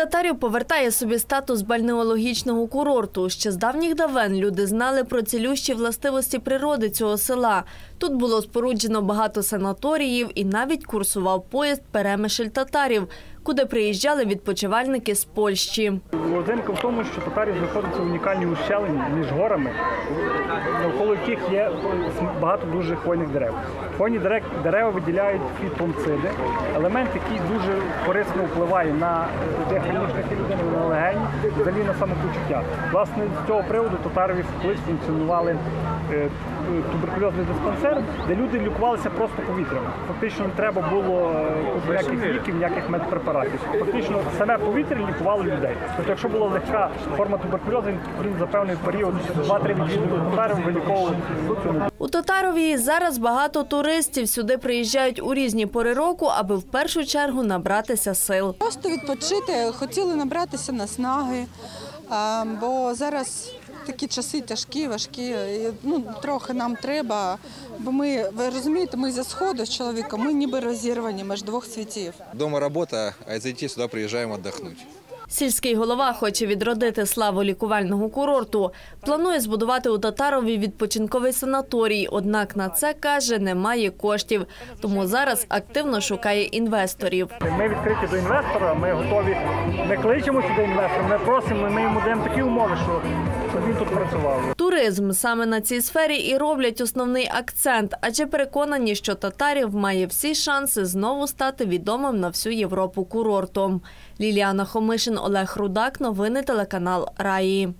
Татарів повертає собі статус бальнеологічного курорту. Ще з давніх давен люди знали про цілющі властивості природи цього села. Тут було споруджено багато санаторіїв і навіть курсував поїзд перемишль татарів, куди приїжджали відпочивальники з Польщі. Родзинка в тому, що татарів знаходяться в унікальній ущелині між горами, навколо яких є багато дуже хвойних дерев. Хвойні дерев- дерева виділяють фітонциди, елемент, який дуже корисно впливає на е, дихальні шляхи взагалі на самопочуття. Власне, з цього приводу татарові колись функціонували е, туберкульозний диспансер, де люди лікувалися просто повітрям. Фактично не треба було е, ніяких ліків, ніяких медпрепаратів. Фактично саме повітря лікувало людей. Тобто, якщо була легка форма туберкульозу, він за певний період 2-3 відвідування татарів виліковував цю. У Татарові зараз багато туристів сюди приїжджають у різні пори року, аби в першу чергу набратися сил. Просто відпочити, хотіли набратися наснаги, бо зараз такі часи тяжкі, важкі. Ну, трохи нам треба, бо ми, ви розумієте, ми зі сходу з чоловіком, ми ніби розірвані між двох світів. Дома работа, а зайти сюда приезжаем отдохнуть. Сільський голова хоче відродити славу лікувального курорту. Планує збудувати у Татарові відпочинковий санаторій. Однак на це каже, немає коштів. Тому зараз активно шукає інвесторів. Ми відкриті до інвестора, ми готові. Ми кличемо сюди інвестора, ми просимо, ми йому даємо такі умови, що він тут працював. Туризм саме на цій сфері і роблять основний акцент, адже переконані, що татарів має всі шанси знову стати відомим на всю Європу курортом. Ліліана Хомишин, Олег Рудак. Новини телеканал Раї.